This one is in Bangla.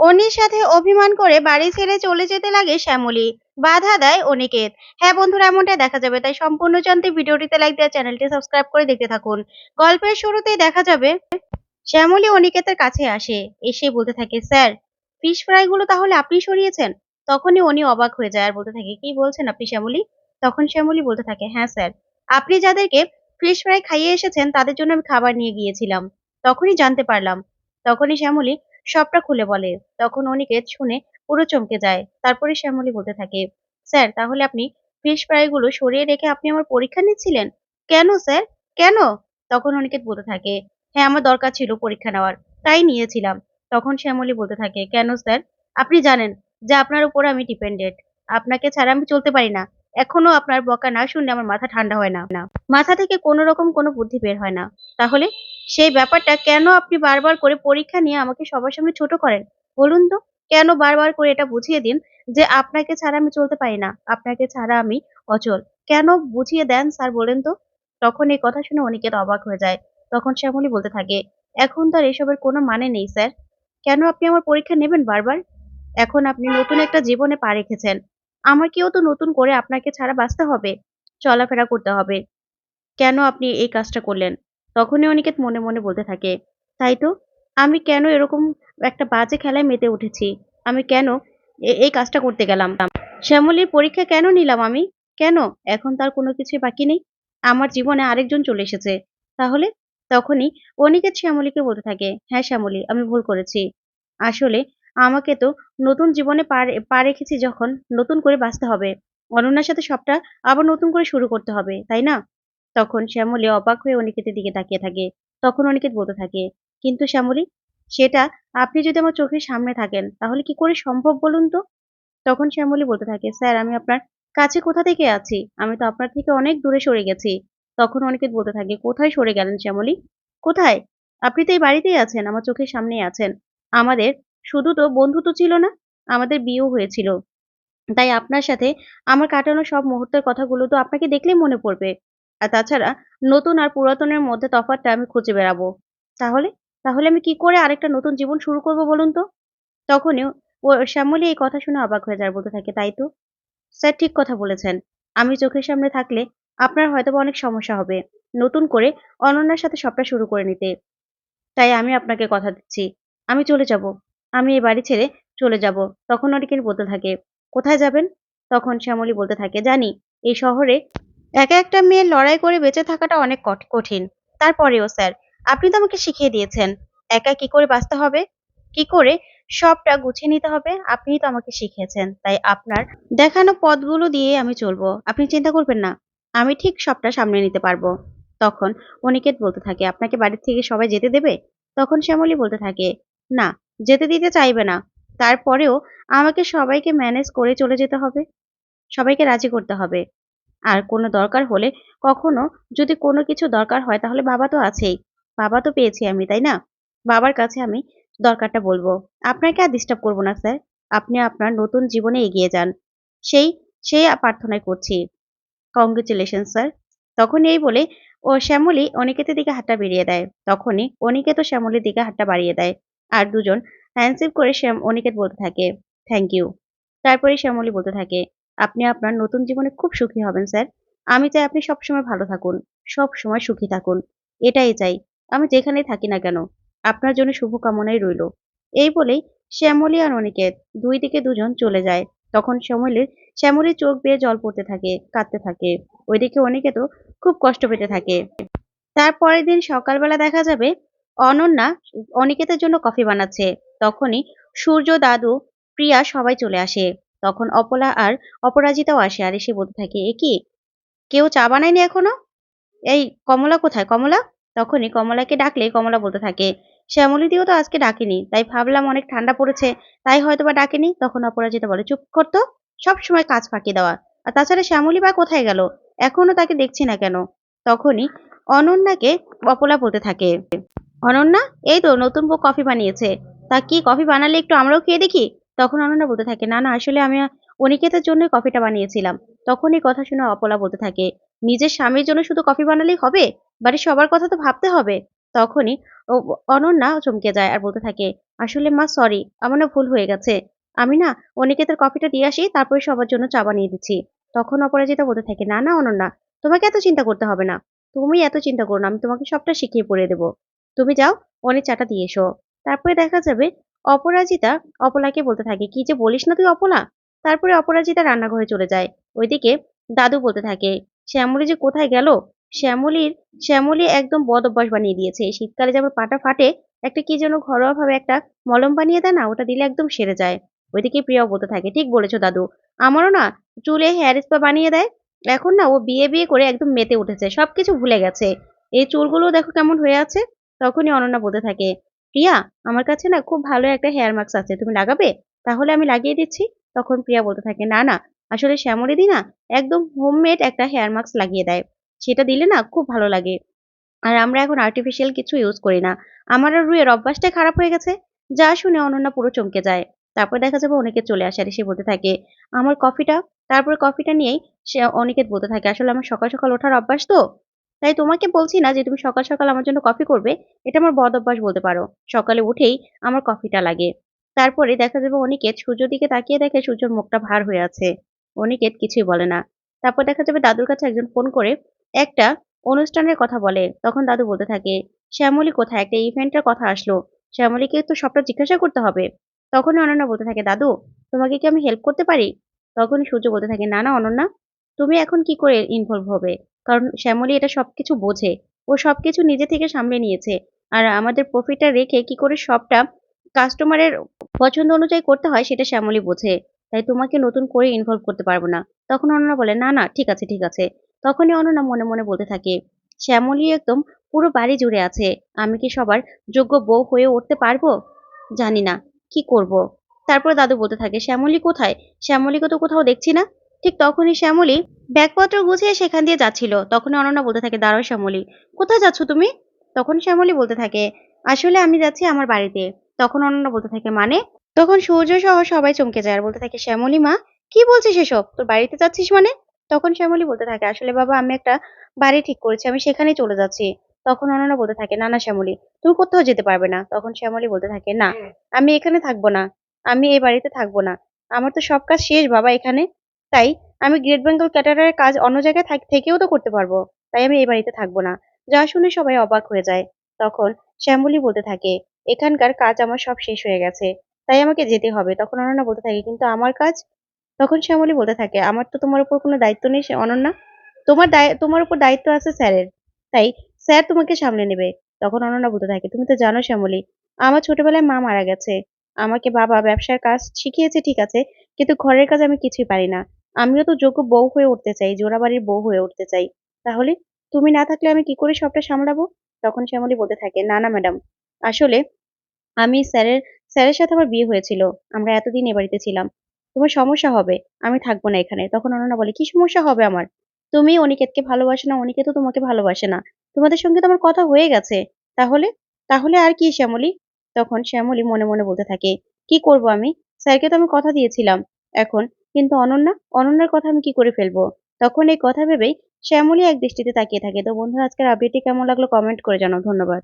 অনির সাথে অভিমান করে বাড়ি ছেড়ে চলে যেতে লাগে শ্যামলী। বাধা দেয় অনিকেত। হ্যাঁ বন্ধুরা, এমনটাই দেখা যাবে। তাই সম্পূর্ণ জানতে ভিডিওটিতে লাইক দেওয়া চ্যানেলটি সাবস্ক্রাইব করে দেখতে থাকুন। গল্পের শুরুতেই দেখা যাবে, শ্যামলী অনিকেতের কাছে আসে। এসে বলতে থাকে, স্যার ফিশ ফ্রাই গুলো তাহলে আপনি সরিয়েছেন? তখনই উনি অবাক হয়ে যায় আর বলতে থাকে, কি বলছেন আপনি শ্যামলী? তখন শ্যামলী বলতে থাকে হ্যাঁ স্যার, আপনি যাদেরকে ফিশ ফ্রাই খাইয়ে এসেছেন তাদের জন্য আমি খাবার নিয়ে গিয়েছিলাম। তখনই জানতে পারলাম। তখনই শ্যামলী সবটা খুলে বলে। তখন অনিকেত শুনে পুরো চমকে যায়। তারপরে শ্যামলী বলতে থাকে, স্যার, তাহলে আপনি ফিশ ফ্রাই গুলো সরিয়ে রেখে আপনি আমার পরীক্ষা নিচ্ছিলেন? কেন, স্যার? কেন? তখন অনিকেত বলতে থাকে হ্যাঁ আমার দরকার ছিল পরীক্ষা নেওয়ার, তাই নিয়েছিলাম। তখন শ্যামলী বলতে থাকে, কেন, স্যার? আপনি জানেন যে আপনার উপর আমি ডিপেন্ডেন্ট। আপনাকে ছাড়া আমি চলতে পারি না। এখনও আপনার বকা না শুনলে আমার মাথা ঠান্ডা হয় না। মাথা থেকে কোনো রকম কোনো বুদ্ধি বের হয় না। তাহলে সেই ব্যাপারটা কেন আপনি বারবার করে পরীক্ষা নিয়ে আমাকে সবার সামনে ছোট করেন? বলুন তো, কেন বারবার করে এটা বুঝিয়ে দিন যে আপনাকে ছাড়া আমি চলতে পারি না? আপনাকে ছাড়া আমি অচল। কেন বুঝিয়ে দেন স্যার বলেন তো? তখন এই কথা শুনে অনিকেত অবাক হয়ে যায়। তখন শ্যামলী বলতে থাকে, এখন তো আর এসবের কোনো মানে নেই স্যার। কেন আপনি আমার পরীক্ষা নেবেন বারবার? এখন আপনি নতুন একটা জীবনে পা রেখেছেন। আমাকেও তো নতুন করে আপনাকে ছাড়া বাঁচতে হবে। চলাফেরা করতে হবে। কেন আপনি এই কাজটা করলেন? তখনই অনিকেত মনে মনে বলতে থাকে, তাই তো? আমি কেন এরকম একটা বাজে খেলায় মেতে উঠেছি? আমি কেন এই কাজটা করতে গেলাম? শ্যামলীর পরীক্ষা কেন নিলাম আমি? কেন? এখন তার কোনো কিছু বাকি নেই। আমার জীবনে আরেকজন চলে এসেছে। তাহলে? তখনই অনিকেত শ্যামলীকে বলতে থাকে হ্যাঁ শ্যামলী, আমি ভুল করেছি। আসলে আমাকে তো নতুন জীবনে পা রেখেছি যখন নতুন করে বাঁচতে হবে। অনন্যার সাথে সবটা আবার নতুন করে শুরু করতে হবে, তাই না? তখন শ্যামলী অবাক হয়ে অনিকেতের দিকে তাকিয়ে থাকে। তখন অনিকেত বলতে থাকে, কিন্তু শ্যামলী, সেটা আপনি যদি আমার চোখের সামনে থাকেন, তাহলে কি করে সম্ভব বলুন তো? তখন শ্যামলী বলতে থাকে, স্যার, আমি আপনার কাছে কোথা থেকে আছি? আমি তো আপনার থেকে অনেক দূরে সরে গেছি। তখন অনিকেত বলতে থাকে, কোথায় সরে গেলেন শ্যামলী? কোথায়? আপনি তো এই বাড়িতেই আছেন, আমার চোখের সামনেই আছেন। আমাদের শুধু তো বন্ধু তো ছিল না, আমাদের বিয়েও হয়েছিল। তাই আপনার সাথে আমার কাটানো সব মুহূর্তের কথাগুলো তো আপনাকে দেখলেই মনে পড়বে। আর তাছাড়া নতুন আর পুরাতনের মধ্যে তফাৎটা আমি খুঁজে বেড়াবো। তাহলে? তাহলে আমি কি করে আরেকটা নতুন জীবন শুরু করব বলুন তো? তখনই ও শ্যামলী এই কথা শুনে অবাক হয়ে যায় বলতে থাকে, তাই তো? স্যার, ঠিক কথা বলেছেন। আমি চোখের সামনে থাকলে আপনার হয়তো অনেক সমস্যা হবে, নতুন করে অনন্যার সাথে সবটা শুরু করে নিতে। তাই আমি আপনাকে কথা দিচ্ছি। আমি চলে যাব। আমি এই বাড়ি ছেড়ে চলে যাব। তখন অনেকের বলতে থাকে, কোথায় যাবেন? তখন শ্যামলী বলতে থাকে, জানি, এই শহরে একা একটা মেয়ের লড়াই করে বেঁচে থাকাটা অনেক কঠিন। তারপরেও, স্যার, আপনি তো আমাকে শিখিয়ে দিয়েছেন। একা কি করে বাঁচতে হবে? কি করে সবটা গুছিয়ে নিতে হবে? আপনিই তো আমাকে শিখিয়েছেন। তাই আপনার দেখানো পথগুলো দিয়ে আমি চলবো। আপনি চিন্তা করবেন না, আমি ঠিক সবটা সামনে নিতে পারব। তখন অনিকেত বলতে থাকে, আপনাকে বাড়ির থেকে সবাই যেতে দেবে? তখন শ্যামলী বলতে থাকে, না, যেতে দিতে চাইবে না। তারপরেও আমাকে সবাইকে ম্যানেজ করে চলে যেতে হবে। সবাইকে রাজি করতে হবে। আর কোনো দরকার হলে কখনো যদি কোনো কিছু দরকার হয় তাহলে বাবা তো আছেই। বাবা তো পেয়েছি আমি, তাই না? বাবার কাছে আমি দরকারটা বলব। আপনাকে আর ডিস্টার্ব করব না, স্যার। আপনি আপনার নতুন জীবনে এগিয়ে যান। সেই সেই প্রার্থনাই করছি। Congratulation sir. তখন এই বলে ও শ্যামলী অনিকেতের দিকে হাতটা বেরিয়ে দেয়। তখনই অনিকেত শ্যামলীর দিকে হাতটা বাড়িয়ে দেয়। আর দুজন হ্যান্ডশেক করে শ্যাম, অনিকেত বলতে থাকে থ্যাংক ইউ তারপরে শ্যামলী বলতে থাকে আপনি আপনার নতুন জীবনে খুব সুখী হবেন, স্যার। আমি চাই আপনি সবসময় ভালো থাকুন সব সময় সুখী থাকুন। এটাই চাই। আমি যেখানেই থাকি না কেন, আপনার জন্য শুভকামনাই রইল। এই বলেই শ্যামলী আর অনিকেত দুই দিকে দুজন চলে যায়। তখন শ্যামলীর শ্যামলীর চোখ বেয়ে জল পড়তে থাকে, কাঁদতে থাকে। ওইদিকে অনিকেতও খুব কষ্ট পেতে থাকে। তারপরের দিন সকালবেলা দেখা যাবে, অনন্যা অনিকেতের জন্য কফি বানাচ্ছে। তখনই সূর্য, দাদু, প্রিয়া সবাই চলে আসে। তখন অপলা আর অপরাজিতাও আসে, আর এসে বলতে থাকে, এ কি? কেউ চা বানায়নি এখনও? এই কমলা কোথায়? কমলা? তখনই কমলাকে ডাকলে কমলা বলতে থাকে শ্যামলী দিও তো আজকে ডাকেনি, তাই ভাবলাম অনেক ঠান্ডা পড়েছে, তাই হয়তো বা ডাকেনি। তখন অপরাজিতা বলে, চুপ করতো সব সময় কাজ ফাঁকি দেওয়া। আর তাছাড়া শ্যামলী বা কোথায় গেল? এখনও তাকে দেখছি না কেন? তখনই অনন্যাকে অপলা বলতে থাকে, অনন্যা, এই তো নতুন বউ কফি বানিয়েছে। তা কি কফি বানালে একটু আমরাও খেয়ে দেখি? তখন অনন্যা বলতে থাকে, না না, আসলে আমি অনিকেতের জন্য কফিটা বানিয়েছিলাম। তখন এই কথা শুনে অপলা বলতে থাকে, নিজের স্বামীর জন্য শুধু কফি বানালেই হবে? বাড়ির সবার কথা তো ভাবতে হবে? তখনই অনন্যা চমকে যায় আর বলতে থাকে, আসলে মা সরি আমার ভুল হয়ে গেছে। আমি না অনিকেতের কফিটা দিয়ে আসি, তারপরে সবার জন্য চা বানিয়ে দিচ্ছি। তখন অপরাজিতা বলতে থাকে, না না, অনন্যা, তোমাকে এত চিন্তা করতে হবে না। তুমি এত চিন্তা করো না, আমি তোমাকে সবটা শিখিয়ে পড়িয়ে দেবো। তুমি যাও, অনেক চাটা দিয়ে এসো। তারপরে দেখা যাবে অপরাজিতা, অপলাকে বলতে থাকে, কি যে বলিস না তুই অপলা? তারপরে অপরাজিতা রান্নাঘরে চলে যায়। ওইদিকে দাদু বলতে থাকে, শ্যামলী যে কোথায় গেল? শ্যামলীর, শ্যামলী একদম বদ অভ্যাস বানিয়ে দিয়েছে। শীতকালে যেমন পাটা ফাটে, একটা কি যেন ঘরোয়া ভাবে একটা মলম বানিয়ে দেয় না, ওটা দিলে একদম সেরে যায়। ওইদিকে প্রিয়াও বলতে থাকে, ঠিক বলেছ দাদু, আমারও না চুলে হেয়ার স্পা বানিয়ে দেয়। এখন না ও বিয়ে বিয়ে করে একদম মেতে উঠেছে, সবকিছু ভুলে গেছে। এই চুলগুলো দেখো কেমন হয়ে আছে? তখনই অনন্যা বলতে থাকে প্রিয়া, আমার কাছে না খুব ভালো একটা হেয়ার মাস্ক আছে, তুমি লাগাবে? তাহলে আমি লাগিয়ে দিচ্ছি। তখন প্রিয়া বলতে থাকে, না না, আসলে শ্যামলী না একদম হোমমেড একটা হেয়ার মাস্ক লাগিয়ে দেয়। সেটা দিলে না খুব ভালো লাগে। আর আমরা এখন আর্টিফিশিয়াল কিছু ইউজ করি না। আমার আর রুয়ের অভ্যাসটাই খারাপ হয়ে গেছে। যা শুনে অনন্যা পুরো চমকে যায়। তারপর দেখা যাবে অনেকে চলে আসে আর সে বলতে থাকে, আমার কফিটা তারপর কফিটা নিয়েই সে অনিকেত বলতে থাকে, আসলে আমার সকাল সকাল ওঠার অভ্যাস তো? তাই তোমাকে বলছি না যে তুমি সকাল সকাল আমার জন্য কফি করবে, এটা আমার বদ অভ্যাস বলতে পারো। সকালে উঠেই আমার কফিটা লাগে। তারপরে দেখা যাবে অনিকেত সূর্যর দিকে তাকিয়ে দেখে সূর্যর মুখটা ভার হয়ে আছে। অনিকেত কিছুই বলে না। তারপর দেখা যাবে দাদুর কাছে একজন ফোন করে একটা অনুষ্ঠানের কথা বলে। তখন দাদু বলতে থাকে, শ্যামলী কোথায়? একটা ইভেন্টের কথা আসলো। শ্যামলীকে তো সবটা জিজ্ঞাসা করতে হবে। তখনই অনন্যা বলতে থাকে, দাদু, তোমাকে কি আমি হেল্প করতে পারি? তখনই সূর্য বলতে থাকে, না না, অনন্যা, তুমি এখন কি করে ইনভলভ হবে? কারণ শ্যামলী এটা সবকিছু বোঝে। ও সবকিছু নিজে থেকে সামলে নিয়েছে। আর আমাদের প্রফিটটা রেখে কি করে সবটা কাস্টমারের পছন্দ অনুযায়ী করতে হয় সেটা শ্যামলী বোঝে। তাই তোমাকে নতুন করে ইনভলভ করতে পারব না। তখন অনন্যা বলে, না না, ঠিক আছে ঠিক আছে। তখনই অনন্যা মনে মনে বলতে থাকে, শ্যামলী একদম পুরো বাড়ি জুড়ে আছে। আমি কি সবার যোগ্য বউ হয়ে উঠতে পারব? জানি না, কি করব? তারপর দাদু বলতে থাকে, শ্যামলী কোথায়? শ্যামলীকে তো কোথাও দেখছি না। ঠিক তখনই শ্যামলী ব্যাগপত্র গুছিয়ে সেখান দিয়ে যাচ্ছিল। তখন অনন্যা বলতে থাকে, দাঁড়াও শ্যামলী, কোথায় যাচ্ছ তুমি? তখন শ্যামলী বলতে থাকে, আসলে আমি যাচ্ছি আমার বাড়িতে। তখন অনন্যা বলতে থাকে মানে? তখন সূর্য সহ সবাই চমকে যায় আর বলতে থাকে, শ্যামলী মা, কি বলছিস এসব? তোর বাড়িতে যাচ্ছিস মানে? তখন শ্যামলী বলতে থাকে, আসলে বাবা, আমি একটা বাড়ি ঠিক করেছি, আমি সেখানেই চলে যাচ্ছি। তখন অনন্যা বলতে থাকে, না না শ্যামলী, তুমি কোথাও যেতে পারবে না। তখন শ্যামলী বলতে থাকে, না, আমি এখানে থাকব না, আমি এই বাড়িতে থাকব না। আমার তো সব কাজ শেষ, বাবা, এখানে। তাই আমি গ্রেট বেঙ্গল ক্যাটারারের কাজ অন্য জায়গায় থাক- থেকেও তো করতে পারব। তাই আমি এই বাড়িতে থাকব না। যা শুনে সবাই অবাক হয়ে যায়। তখন শ্যামলী বলতে থাকে, এখানকার কাজ আমার সব শেষ হয়ে গেছে। তাই আমাকে যেতে হবে। তখন অনন্যা বলতে থাকে, কিন্তু আমার কাজ? তখন শ্যামলী বলতে থাকে, আমার তো তোমার উপর কোনো দায়িত্ব নেই অনন্যা। তোমার তোমার উপর দায়িত্ব আছে স্যারের। তাই স্যার তোমাকে সামলে নেবে। তখন অনন্যা বলতে থাকে, তুমি তো জানো শ্যামলী, আমার ছোটবেলায় মা মারা গেছে। আমাকে বাবা ব্যবসার কাজ শিখিয়েছে ঠিক আছে, কিন্তু ঘরের কাজ আমি কিছুই পারি না। আমিও তো যোগ্য বউ হয়ে উঠতে চাই, জোড়াবাড়ির বউ হয়ে উঠতে চাই। তাহলে তুমি না থাকলে আমি কি করে সবটা সামলাবো? তখন শ্যামলী বলতে থাকে, না না, ম্যাডাম। আসলে আমি স্যারের স্যারের সাথে আমার বিয়ে হয়েছিল। আমরা এতদিন এ বাড়িতে ছিলাম। তোমার সমস্যা হবে, আমি থাকব না এখানে। তখন অনন্যা বলে, কি সমস্যা হবে আমার? তুমি অনিকেতকে ভালোবাসো না, অনিকেত তোমাকে ভালোবাসে না। তোমাদের সঙ্গে তো আমার কথা হয়ে গেছে। তাহলে তাহলে আর কি শ্যামলী? তখন শ্যামলী মনে মনে বলতে থাকে, কি করব আমি? স্যারকে তো আমি কথা দিয়েছিলাম। এখন কিন্তু অনন্যা, অনন্যার কথা আমি কি করে ফেলব? তখন এই কথা ভেবেই শ্যামলী এক দৃষ্টিতে তাকিয়ে থাকে। তো বন্ধুরা, আজকের আপডেটটি কেমন লাগল কমেন্ট করে জানাও। ধন্যবাদ।